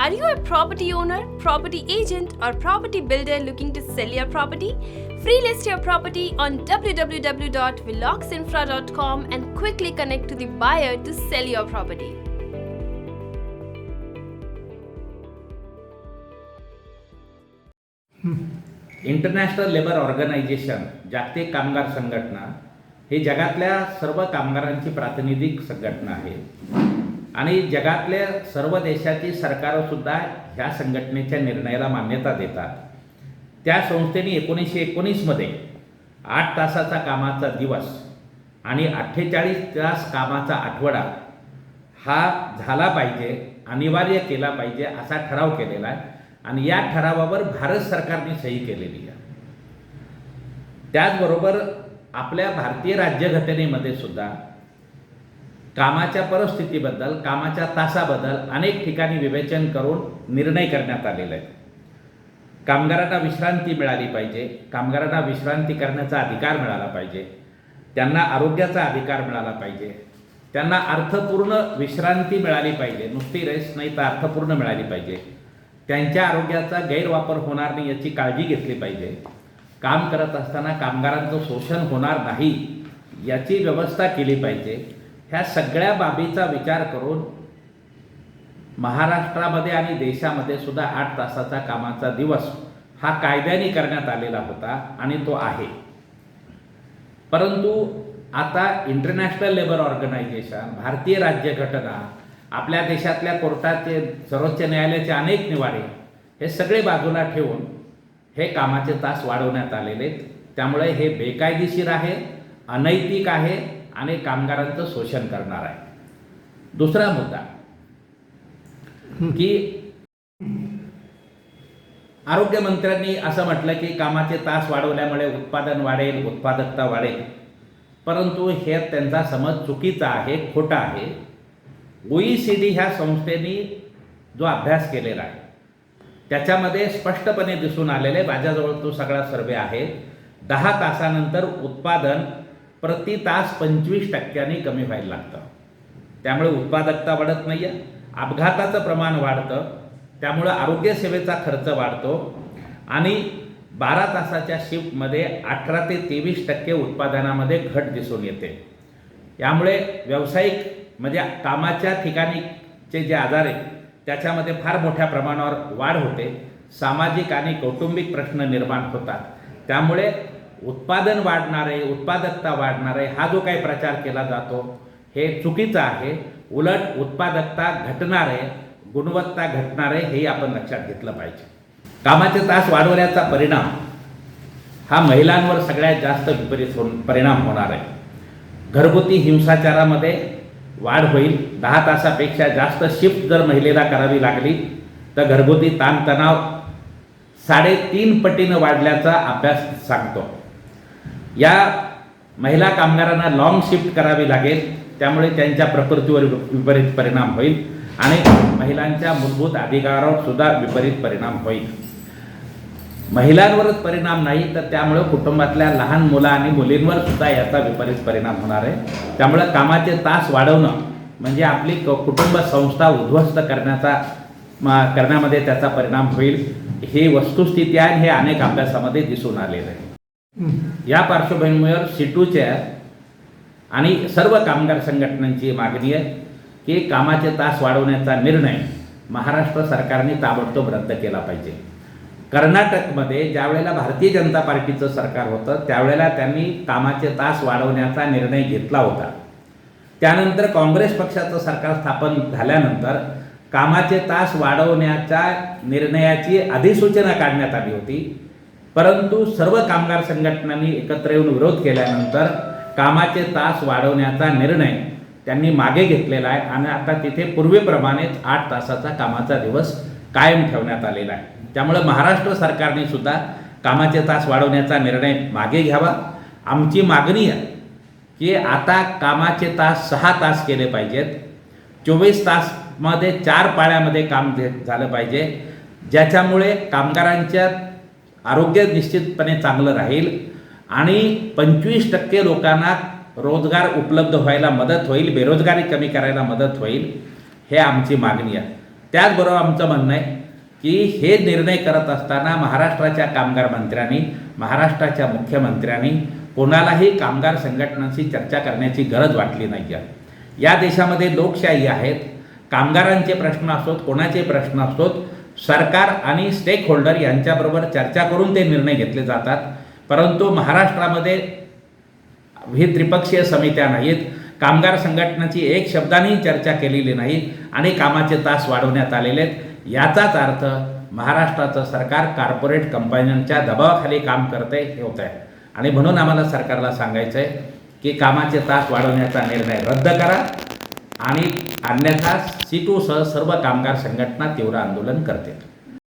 Are you a property owner, property agent, or property builder looking to sell your property? Free list your property on www.veloxinfra.com and quickly connect to the buyer to sell your property. International labour organisation जागतिक कामगार संघटना ही जगातल्या सर्व कामगारांची प्रातिनिधिक संघटना आहे आणि जगातल्या सर्व देशाची सरकारंसुद्धा ह्या संघटनेच्या निर्णयाला मान्यता देतात. त्या संस्थेने एकोणीसशे एकोणीसमध्ये आठ तासाचा कामाचा दिवस आणि अठ्ठेचाळीस तास कामाचा आठवडा हा झाला पाहिजे अनिवार्य केला पाहिजे असा ठराव केलेला आहे. आणि या ठरावावर भारत सरकारने सही केलेली आहे. त्याचबरोबर आपल्या भारतीय राज्यघटनेमध्ये सुद्धा कामाच्या परिस्थितीबद्दल कामाच्या तासाबद्दल अनेक ठिकाणी विवेचन करून निर्णय करण्यात आलेला आहे कामगारांना विश्रांती मिळाली पाहिजे. कामगारांना विश्रांती करण्याचा अधिकार मिळाला पाहिजे. त्यांना आरोग्याचा अधिकार मिळाला पाहिजे. त्यांना अर्थपूर्ण विश्रांती मिळाली पाहिजे. नुसती रेस्ट नाही तर अर्थपूर्ण मिळाली पाहिजे. त्यांच्या आरोग्याचा गैरवापर होणार नाही याची काळजी घेतली पाहिजे. काम करत असताना कामगारांचं शोषण होणार नाही याची व्यवस्था केली पाहिजे. ह्या सगळ्या बाबीचा विचार करून महाराष्ट्रामध्ये आणि देशामध्ये सुद्धा आठ तासाचा कामाचा दिवस हा कायद्याने करण्यात आलेला होता आणि तो आहे. परंतु आता इंटरनॅशनल लेबर ऑर्गनायझेशन भारतीय राज्यघटना आपल्या देशातल्या कोर्टाचे सर्वोच्च न्यायालयाचे अनेक निवाडे हे सगळे बाजूला ठेवून हे कामाचे तास वाढवण्यात आलेले आहेत. त्यामुळे हे बेकायदेशीर आहे अनैतिक आहे आणि कामगारांचं शोषण करणार आहे. दुसरा मुद्दा की आरोग्यमंत्र्यांनी असं म्हटलं की कामाचे तास वाढवल्यामुळे उत्पादन वाढेल उत्पादकता वाढेल. परंतु हे त्यांचा समज चुकीचा आहे खोटा आहे. ओई सी डी ह्या संस्थेनी जो अभ्यास केलेला आहे त्याच्यामध्ये स्पष्टपणे दिसून आलेले माझ्याजवळ तो सगळा सर्वे आहे दहा तासानंतर उत्पादन प्रति तास पंचवीस टक्क्यांनी कमी व्हायला लागतं. त्यामुळे उत्पादकता वाढत नाही आहे अपघाताचं प्रमाण वाढतं त्यामुळं आरोग्यसेवेचा खर्च वाढतो आणि बारा तासाच्या शिफ्टमध्ये अठरा ते तेवीस टक्के उत्पादनामध्ये घट दिसून येते. यामुळे व्यावसायिक म्हणजे कामाच्या ठिकाणीचे जे आजार आहेत त्याच्यामध्ये फार मोठ्या प्रमाणावर वाढ होते. सामाजिक आणि कौटुंबिक प्रश्न निर्माण होतात. त्यामुळे उत्पादन वाढणारे उत्पादकता वाढणारे हा जो काही प्रचार केला जातो हे चुकीचं आहे. उलट उत्पादकता घटणारे गुणवत्ता घटणारे हेही आपण लक्षात घेतलं पाहिजे. कामाचे तास वाढवण्याचा परिणाम हा महिलांवर सगळ्यात जास्त विपरीत होऊन परिणाम होणार आहे. घरगुती हिंसाचारामध्ये वाढ होईल. दहा तासापेक्षा जास्त शिफ्ट जर महिलेला करावी लागली तर घरगुती ताणतणाव साडेतीन पटीनं वाढल्याचा अभ्यास सांगतो. या महिला कामगारांना लॉंग शिफ्ट करावी लागेल. त्यामुळे त्यांच्या प्रकृतीवर विपरीत परिणाम होईल आणि महिलांच्या मूलभूत अधिकारावर सुद्धा विपरीत परिणाम होईल. महिलांवरच परिणाम नाही तर त्यामुळे कुटुंबातल्या लहान मुलं आणि मुलींवर सुद्धा याचा विपरीत परिणाम होणार आहे. त्यामुळे कामाचे तास वाढवणं म्हणजे आपली क कुटुंब संस्था उद्ध्वस्त करण्याचा करण्यामध्ये त्याचा परिणाम होईल. ही वस्तुस्थिती आहे हे अनेक अभ्यासामध्ये दिसून आलेलं आहे. या पार्श्वभूमीवर सिटूच्या आणि सर्व कामगार संघटनांची मागणी आहे की कामाचे तास वाढवण्याचा निर्णय महाराष्ट्र सरकारने ताबडतोब रद्द केला पाहिजे. कर्नाटकमध्ये ज्यावेळेला भारतीय जनता पार्टीचं सरकार होतं त्यावेळेला त्यांनी कामाचे तास वाढवण्याचा निर्णय घेतला होता. त्यानंतर काँग्रेस पक्षाचं सरकार स्थापन झाल्यानंतर कामाचे तास वाढवण्याच्या निर्णयाची अधिसूचना काढण्यात आली होती. परंतु सर्व कामगार संघटनांनी एकत्र येऊन विरोध केल्यानंतर कामाचे तास वाढवण्याचा निर्णय त्यांनी मागे घेतलेला आहे आणि आता तिथे पूर्वीप्रमाणेच आठ तासाचा कामाचा दिवस कायम ठेवण्यात आलेला आहे. त्यामुळे महाराष्ट्र सरकारने सुद्धा कामाचे तास वाढवण्याचा निर्णय मागे घ्यावा. आमची मागणी आहे की आता कामाचे तास सहा तास केले पाहिजेत. चोवीस तासमध्ये चार पाळ्यामध्ये काम झालं पाहिजे. ज्याच्यामुळे कामगारांच्या आरोग्य निश्चितपणे चांगलं राहील आणि पंचवीस टक्के लोकांना रोजगार उपलब्ध व्हायला मदत होईल बेरोजगारी कमी करायला मदत होईल हे आमची मागणी आहे. त्याचबरोबर आमचं म्हणणं आहे की हे निर्णय करत असताना महाराष्ट्राच्या कामगार मंत्र्यांनी महाराष्ट्राच्या मुख्यमंत्र्यांनी कोणालाही कामगार संघटनांशी चर्चा करण्याची गरज वाटली नाही आहे या देशामध्ये लोकशाही आहेत कामगारांचे प्रश्न असोत कोणाचे प्रश्न असोत सरकार आणि स्टेक होल्डर यांच्याबरोबर चर्चा करून ते निर्णय घेतले जातात. परंतु महाराष्ट्रामध्ये ही त्रिपक्षीय समित्या नाहीत. कामगार संघटनाची एक शब्दानेही चर्चा केलेली नाही आणि कामाचे तास वाढवण्यात आलेले आहेत. याचाच अर्थ महाराष्ट्राचं सरकार कॉर्पोरेट कंपन्यांच्या दबावाखाली काम करते हे होत आहे आणि म्हणून आम्हाला सरकारला सांगायचं आहे की कामाचे तास वाढवण्याचा निर्णय रद्द करा. आणि अन्यथा सिटूसह सर्व कामगार संघटना तीव्र आंदोलन करतील